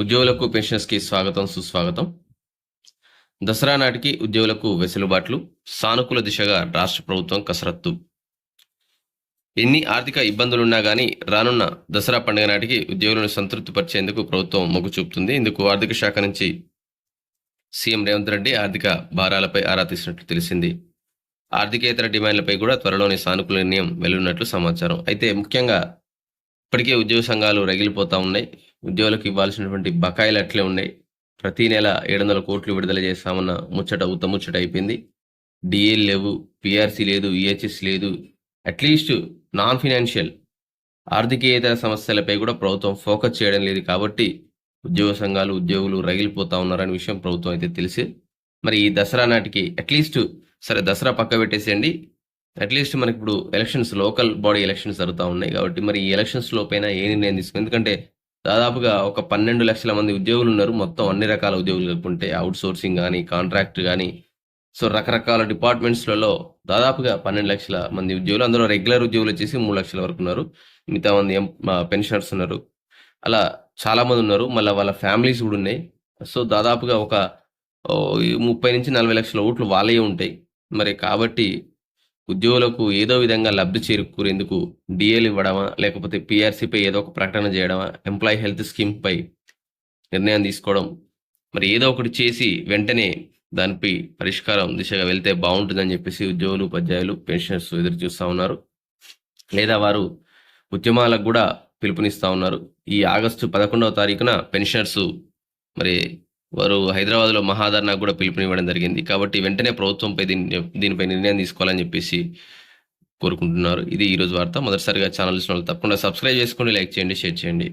ఉద్యోగులకు పెన్షన్స్కి స్వాగతం సుస్వాగతం. దసరా నాటికి ఉద్యోగులకు వెసులుబాట్లు. సానుకూల దిశగా రాష్ట్ర ప్రభుత్వం కసరత్తు. ఎన్ని ఆర్థిక ఇబ్బందులున్నా కానీ రానున్న దసరా పండుగ నాటికి ఉద్యోగులను సంతృప్తిపరిచేందుకు ప్రభుత్వం మొగ్గు చూపుతుంది. ఇందుకు ఆర్థిక శాఖ నుంచి సీఎం రేవంత్ రెడ్డి ఆర్థిక భారాలపై ఆరా తీసినట్లు తెలిసింది. ఆర్థికేతర డిమాండ్లపై కూడా త్వరలోనే సానుకూల నిర్ణయం వెలువడినట్లు సమాచారం. అయితే ముఖ్యంగా ఇప్పటికే ఉద్యోగ సంఘాలు రగిలిపోతా ఉన్నాయి. ఉద్యోగులకు ఇవ్వాల్సినటువంటి బకాయిలు అట్లే ఉన్నాయి. ప్రతి నెల ఏడు వందల కోట్లు విడుదల చేస్తామన్న ముచ్చట ఉత్తముచ్చట అయిపోయింది. డిఏలు లేవు పిఆర్సీ లేదు ఈహెచ్ఎస్ లేదు. అట్లీస్ట్ నాన్ ఫినాన్షియల్ ఆర్థికేతర సమస్యలపై కూడా ప్రభుత్వం ఫోకస్ చేయడం లేదు కాబట్టి ఉద్యోగ సంఘాలు ఉద్యోగులు రగిలిపోతా ఉన్నారనే విషయం ప్రభుత్వం అయితే తెలిసి. మరి ఈ దసరా నాటికి అట్లీస్ట్ సరే దసరా పక్క పెట్టేసేయండి. అట్లీస్ట్ మనకి ఇప్పుడు ఎలక్షన్స్ లోకల్ బాడీ ఎలక్షన్స్ జరుగుతూ ఉన్నాయి కాబట్టి మరి ఈ ఎలక్షన్స్ లోపైన ఏ నిర్ణయం తీసుకుని ఎందుకంటే దాదాపుగా ఒక పన్నెండు లక్షల మంది ఉద్యోగులు ఉన్నారు. మొత్తం అన్ని రకాల ఉద్యోగులు కలుపుకుంటే అవుట్ సోర్సింగ్ కానీ కాంట్రాక్ట్ కానీ సో రకరకాల డిపార్ట్మెంట్స్లలో దాదాపుగా పన్నెండు లక్షల మంది ఉద్యోగులు. అందులో రెగ్యులర్ ఉద్యోగులు వచ్చేసి మూడు లక్షల వరకు ఉన్నారు. మిగతా మంది మా పెన్షనర్స్ ఉన్నారు. అలా చాలా మంది ఉన్నారు. మళ్ళీ వాళ్ళ ఫ్యామిలీస్ కూడా ఉన్నాయి. సో దాదాపుగా ఒక ఈ ముప్పై నుంచి నలభై లక్షల ఓట్లు వాళ్ళే ఉంటాయి. మరి కాబట్టి ఉద్యోగులకు ఏదో విధంగా లబ్ధి చేరుకూరేందుకు డిఎల్ ఇవ్వడమా లేకపోతే పిఆర్సీపై ఏదో ఒక ప్రకటన చేయడమా ఎంప్లాయీ హెల్త్ స్కీమ్ పై నిర్ణయం తీసుకోవడం మరి ఏదో ఒకటి చేసి వెంటనే దానిపై పరిష్కారం దిశగా వెళ్తే బాగుంటుందని చెప్పేసి ఉద్యోగులు ఉపాధ్యాయులు పెన్షనర్స్ ఎదురు చూస్తూ ఉన్నారు. లేదా వారు ఉద్యమాలకు కూడా పిలుపునిస్తూ ఉన్నారు. ఈ ఆగస్టు పదకొండవ తారీఖున పెన్షనర్స్ మరి వారు హైదరాబాద్లో మహాధర్నాకు కూడా పిలుపునివ్వడం జరిగింది. కాబట్టి వెంటనే ప్రభుత్వంపై దీని దీనిపై నిర్ణయం తీసుకోవాలని చెప్పేసి కోరుకుంటున్నారు. ఇది ఈరోజు వార్త. మొదటిసారిగా ఛానల్ చూసిన వాళ్ళు తప్పకుండా సబ్స్క్రైబ్ చేసుకోండి లైక్ చేయండి షేర్ చేయండి.